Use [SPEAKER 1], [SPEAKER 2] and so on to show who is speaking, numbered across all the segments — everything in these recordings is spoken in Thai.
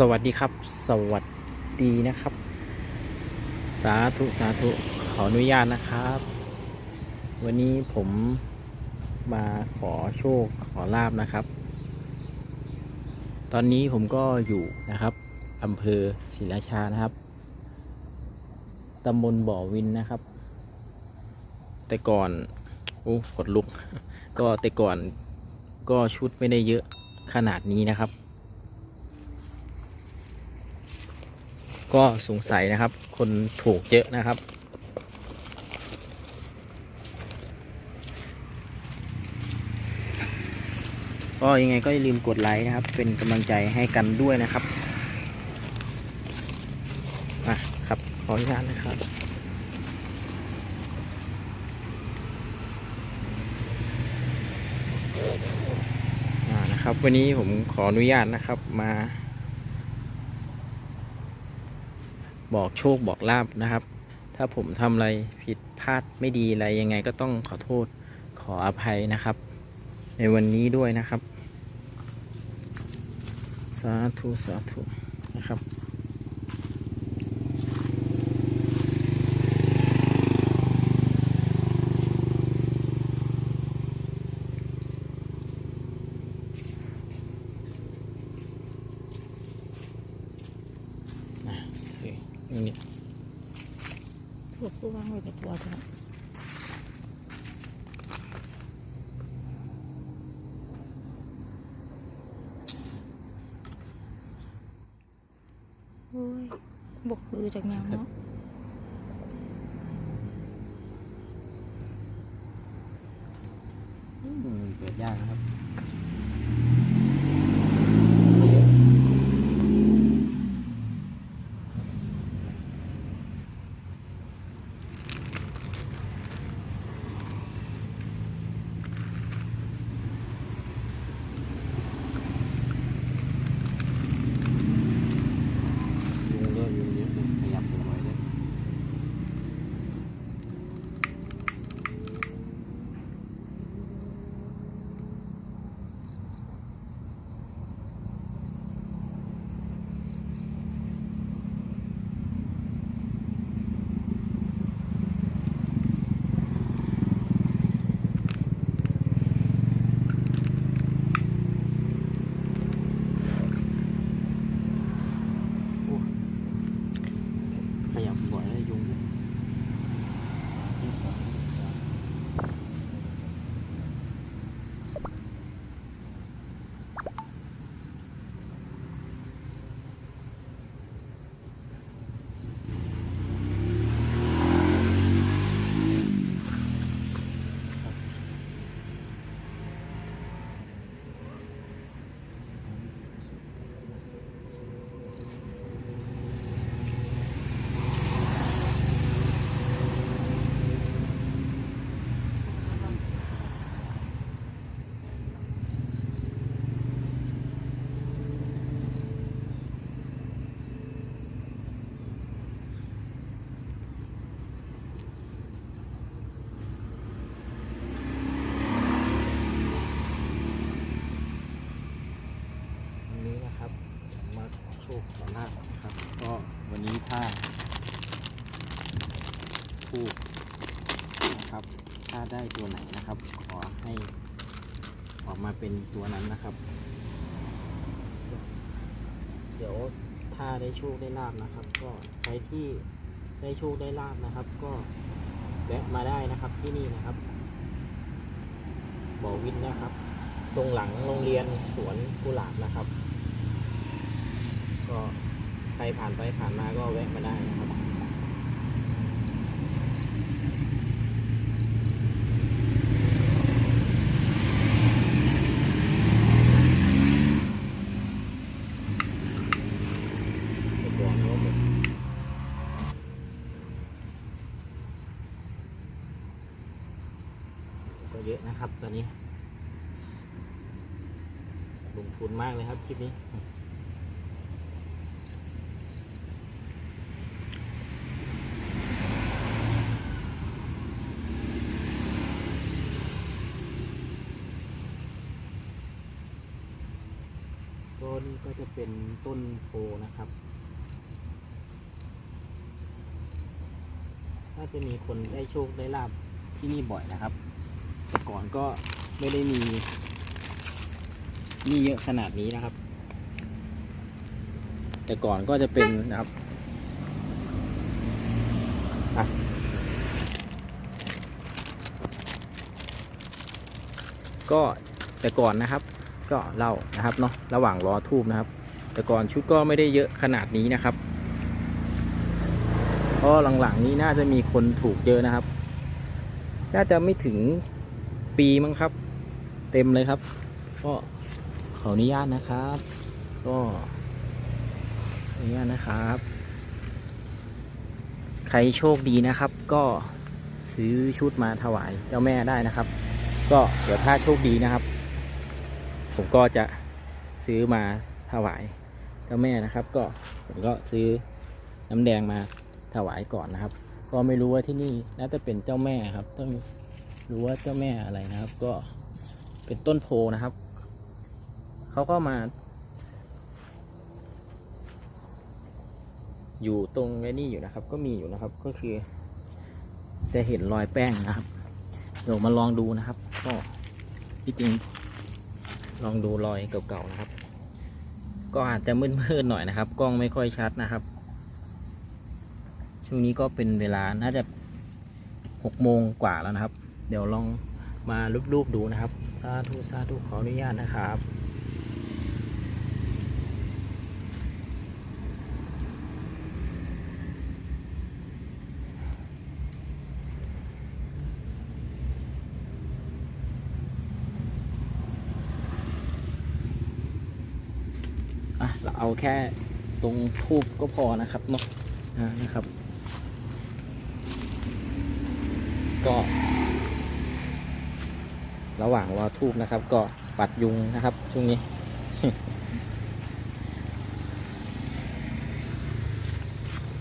[SPEAKER 1] สวัสดีครับ สวัสดีนะครับ สาธุสาธุขออนุญาตนะครับ วันนี้ผมมาขอโชคขอลาบนะครับ ตอนนี้ผมก็อยู่นะครับอำเภอศรีราชานะครับตำบลบ่อวินนะครับ แต่ก่อนโอ้ขดลุก ก็แต่ก่อนก็ชุดไม่ได้เยอะขนาดนี้นะครับ ก็สงสัยนะครับ คนถูกเยอะนะครับ ก็ยังไงก็อย่าลืมกดไลค์นะครับ เป็นกำลังใจให้กันด้วยนะครับอะครับขออนุญาตนะครับนะครับวันนี้ผมขออนุญาตนะครับมา บอกโชคบอกลาบนะครับ ถ้าผมทำอะไรผิดพลาดไม่ดีอะไรยังไงก็ต้องขอโทษขออภัยนะครับ ในวันนี้ด้วยนะครับ สาธุสาธุนะครับ อะโอเคอย่างนี้
[SPEAKER 2] ถูกผู้วางไว้กับตัวเถอะ โอ้ยบกคือจาก
[SPEAKER 1] ได้ตัวไหนนะครับ ขอให้ออกมาเป็นตัวนั้นนะครับ เดี๋ยวถ้าได้โชคได้ลาบนะครับ ก็ใครที่ได้โชคได้ลาบนะครับ ก็แวะมาได้นะครับที่นี่นะครับบ่อวินนะครับ ตรงหลังโรงเรียนสวนกุหลาบนะครับ ก็ใครผ่านไปผ่านมาก็แวะมาได้นะครับ ตัวโน้มก็เยอะนะครับตอนนี้ ลงทุน มากเลยครับคลิปนี้คนก็จะเป็นต้นโพนะครับ น่าจะมีคนได้โชคได้ลาบที่นี่บ่อยนะครับ แต่ก่อนก็ไม่ได้มี นี่เยอะขนาดนี้นะครับ แต่ก่อนก็จะเป็นนะครับก็แต่ก่อนนะครับ ก็เล่านะครับเนาะระหว่างรอทูบนะครับ แต่ก่อนชุดก็ไม่ได้เยอะขนาดนี้นะครับเพราะหลังๆนี้น่าจะมีคนถูกเยอะนะครับ น่าจะไม่ถึงปีมั้งครับ เต็มเลยครับก็ ออนุญาตนะครับ ก็ออนุญาตนะครับ ใครโชคดีนะครับ ก็ซื้อชุดมาถวายเจ้าแม่ได้นะครับ ก็เดี๋ยวถ้าโชคดีนะครับ ผมก็จะซื้อมาถวายเจ้าแม่นะครับ ก็ผมก็ซื้อน้ำแดงมาถวายก่อนนะครับ ก็ไม่รู้ว่าที่นี่น่าจะเป็นเจ้าแม่ครับ ต้องรู้ว่าเจ้าแม่อะไรนะครับ ก็เป็นต้นโพนะครับ เขาก็มา อยู่ตรงนี่อยู่นะครับ ก็มีอยู่นะครับ ก็คือ จะเห็นรอยแป้งนะครับ เดี๋ยวมาลองดูนะครับ ก็ที่จริง ลองดูรอยเก่าๆนะครับ ก็อาจจะมืดๆหน่อยนะครับ กล้องไม่ค่อยชัดนะครับ ช่วงนี้ก็เป็นเวลาน่าจะหกโมงกว่าแล้วนะครับ เดี๋ยวลองมารูปๆดูนะครับ สาธุสาธุขออนุญาตนะครับ อะเราเอา แค่ตรงทูบก็พอนะครับเนาะนะครับ ก็ระหว่างรอทูบนะครับ ก็ปัดยุงนะครับ ช่วงนี้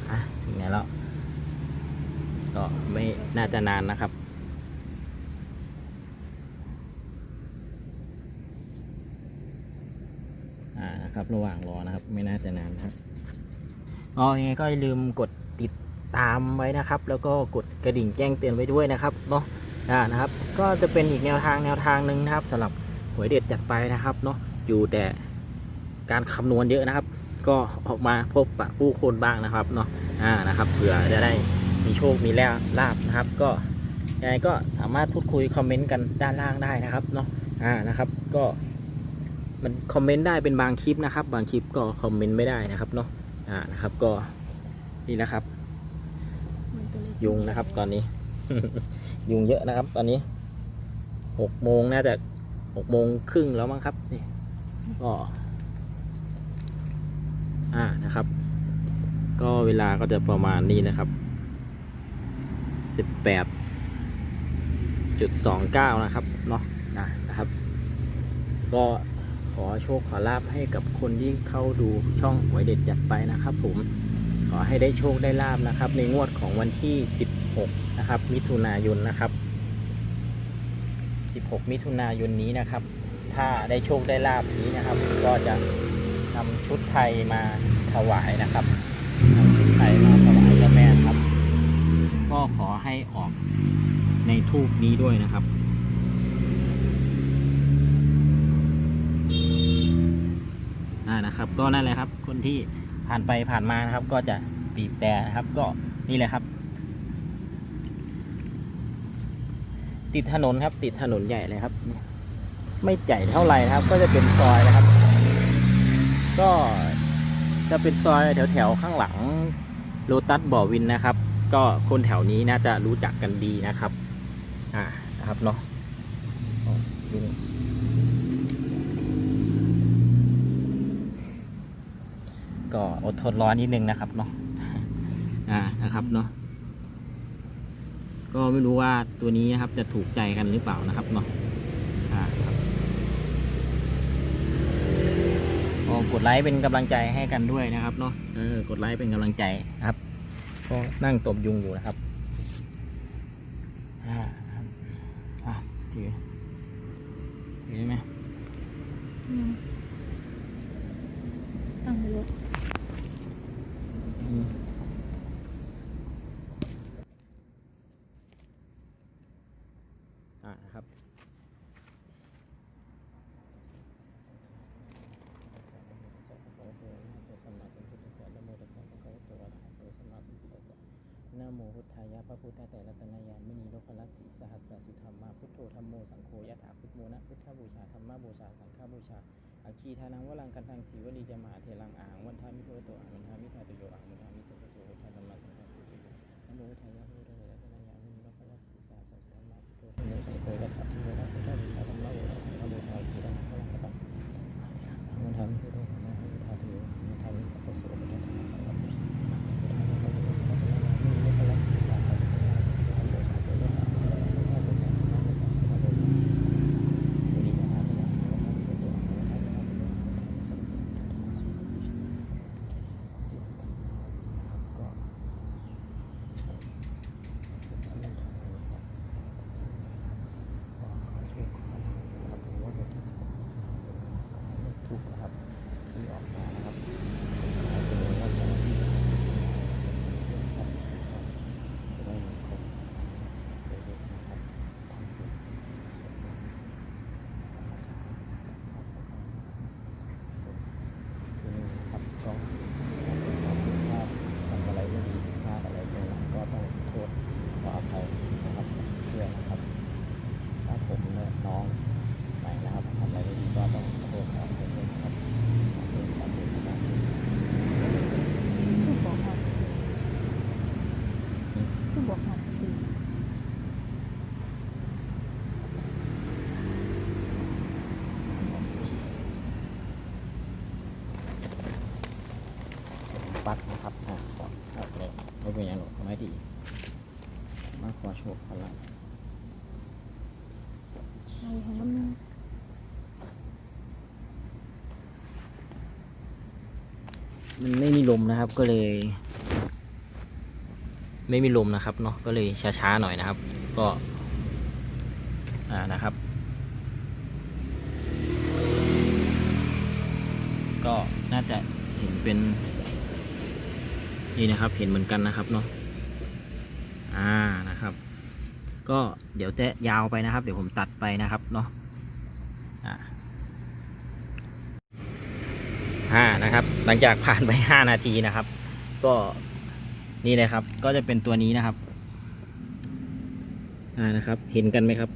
[SPEAKER 1] อะถึงไหนแล้ว ก็ไม่น่าจะนานนะครับ อ่า นะครับ ระหว่างรอนะครับ ไม่น่าจะนานนะครับอ๋อยังไงก็อย่าลืมกดติดตามไว้นะครับ แล้วก็กดกระดิ่งแจ้งเตือนไว้ด้วยนะครับเนาะอ่านะครับ ก็จะเป็นอีกแนวทางแนวทางหนึ่งนะครับสำหรับหวยเด็ดจัดไปนะครับเนาะอยู่แต่การคำนวณเยอะนะครับ ก็ออกมาพบปะผู้คนบ้างนะครับเนาะอ่านะครับเผื่อจะได้มีโชคมีแลาลาบนะครับ ก็ยังไงก็สามารถพูดคุยคอมเมนต์กันด้านล่างได้นะครับเนาะอ่านะครับ ก็ มันคอมเมนต์ได้เป็นบางคลิปนะครับ บางคลิปก็คอมเมนต์ไม่ได้นะครับเนาะอ่านะครับก็นี่นะครับ ยุงนะครับตอนนี้ ยุงเยอะนะครับ ตอนนี้หกโมงน่าจะหกโมงครึ่งแล้วมั้งครับนี่ก็อ่านะครับ ก็เวลาก็จะประมาณนี้นะครับสิบแปดจุดสองเก้านะครับเนาะนะนะครับ ก็ ขอโชคขอลาบให้กับคนที่เข้าดูช่องหวยเด็ดจัดไปนะครับผมขอให้ได้โชคได้ลาบนะครับ ในงวดของวันที่ 16 นะครับ มิถุนายนนะครับ 16 มิถุนายนนี้นะครับ ถ้าได้โชคได้ลาบนี้นะครับ ก็จะนำชุดไทยมาถวายนะครับนำชุดไทยมาถวายเจ้าแม่ครับ ก็ขอให้ออกในทูปนี้ด้วยนะครับ อ่า นะครับ ก็นั่นแหละครับ คนที่ผ่านไปผ่านมานะครับ ก็จะบีบแต่นะครับ ก็นี่แหละครับ ติดถนนครับ ติดถนนใหญ่เลยครับ ไม่ใหญ่เท่าไหร่นะครับ ก็จะเป็นซอยนะครับ ก็จะเป็นซอยแถวแถวๆข้างหลังโลตัสบ่อวินนะครับ ก็คนแถวนี้น่าจะรู้จักกันดีนะครับ อ่านะครับเนาะอ๋อยุง ก็อดทนรอนิดนึงนะครับเนาะอ่านะครับเนาะก็ไม่รู้ว่าตัวนี้นะครับจะถูกใจกันหรือเปล่านะครับเนาะอ่าครับก็กดไลค์เป็นกำลังใจให้กันด้วยนะครับเนาะเออกดไลค์เป็นกำลังใจนะครับก็นั่งตบยุงอยู่นะครับอ่าครับอะถือถือได้ไหม
[SPEAKER 2] อืมตั้งรถ
[SPEAKER 1] อ่านะครับ นะโมพุทธายะพระพุทธแต่รัตนายานมณีโลกลักษีสหัสสะสุธรรมาพุทโธธรรมโมสังโฆยะถาพุทโมนะพุทธบูชาธรรมบูชาสังฆบูชา อาคีทานังวลังกันทังสีวลีจะมหาเทลังอ่างวันทามิโตโตอ่างวันทามิทาตุโยอ่างวันทามิโตโตโตพุทธธรรมสังฆาติโยนะโมพุทธายะพระพุทธแต่รัตนายานมณีโลกลักษีสหัสสะสุธรรมาพุทโธธรรมโมสังโฆยะถาพุทโมนะพุทธบูชาธรรมบูชาสังฆบูชาอาคีทานังวลังกันทังวันทามิโตโตอ่างวันทามิทาตุโยอ่างวันทามิโตโตโตพุทธธรรมสังฆปุติโย ทุกข์นะครับที่ออกมานะครับจะได้มีครบเลยนะครับทำบุญที่นี่นะครับก็ถ้าทำอะไรไม่ดีพลาดอะไรไปก็ต้องโทษขออภัยนะครับเพื่อนนะครับ ถ้าผมและน้องใหม่นะครับทำอะไรไม่ดีก็ต้องขอโทษขออภัยด้วยนะครับขอโทษขออภัยนะครับ
[SPEAKER 2] ผู้บอกหอดสีผู้บอกหอดสี
[SPEAKER 1] ปักนะครับอะขอครับเลยไม่เป็นอย่างหรอกไม่ดี มาขอโชคขอลาภ
[SPEAKER 2] ใช่ค่ะมัน
[SPEAKER 1] มันไม่มีลมนะครับก็เลย ไม่มีลมนะครับเนาะก็เลยช้าๆหน่อยนะครับ ก็ อ่านะครับ ก็น่าจะเห็นเป็น นี่นะครับเห็นเหมือนกันนะครับเนาะอ่านะครับ ก็เดี๋ยวจะยาวไปนะครับ เดี๋ยวผมตัดไปนะครับเนาะอ่าห้านะครับ หลังจากผ่านไปห้านาทีนะครับ ก็นี่เลยครับ ก็จะเป็นตัวนี้นะครับ อ่านะครับ เห็นกันไหมครับ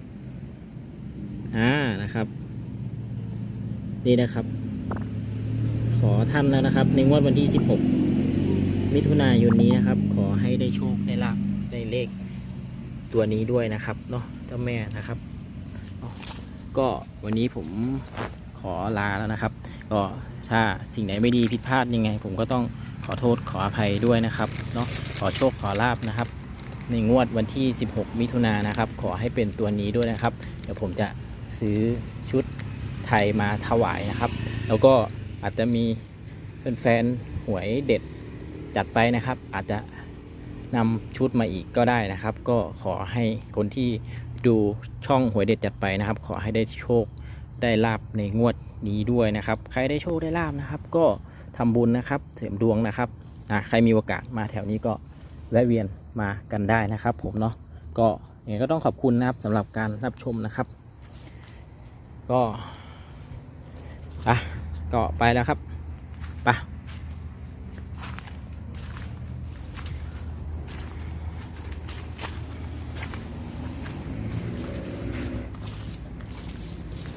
[SPEAKER 1] อ่านะครับ นี่นะครับ ขอท่านแล้วนะครับ ในงวดวันที่ 16 มิถุนายนนี้นะครับ ขอให้ได้โชคได้ลาภได้เลขตัวนี้ด้วยนะครับเนาะเจ้าแม่นะครับก็วันนี้ผมขอลาแล้วนะครับ ก็ถ้าสิ่งไหนไม่ดีผิดพลาดยังไง ผมก็ต้องขอโทษขออภัยด้วยนะครับเนาะขอโชคขอลาบนะครับ ในงวดวันที่ 16 มิถุนายนนะครับ ขอให้เป็นตัวนี้ด้วยนะครับ เดี๋ยวผมจะซื้อชุดไทยมาถวายนะครับ แล้วก็อาจจะมีแฟนๆหวยเด็ด จัดไปนะครับ อาจจะนำชุดมาอีกก็ได้นะครับ ก็ขอให้คนที่ดูช่องหวยเด็ดจัดไปนะครับ ขอให้ได้โชคได้ลาบในงวดนี้ด้วยนะครับ ใครได้โชคได้ลาบนะครับ ก็ทำบุญนะครับเสริมดวงนะครับอะใครมีโอกาสมาแถวนี้ก็แวะเวียนมากันได้นะครับ ผมเนาะก็ยังไงก็ต้องขอบคุณนะครับสำหรับการรับชมนะครับ ก็อะก็ไปแล้วครับไป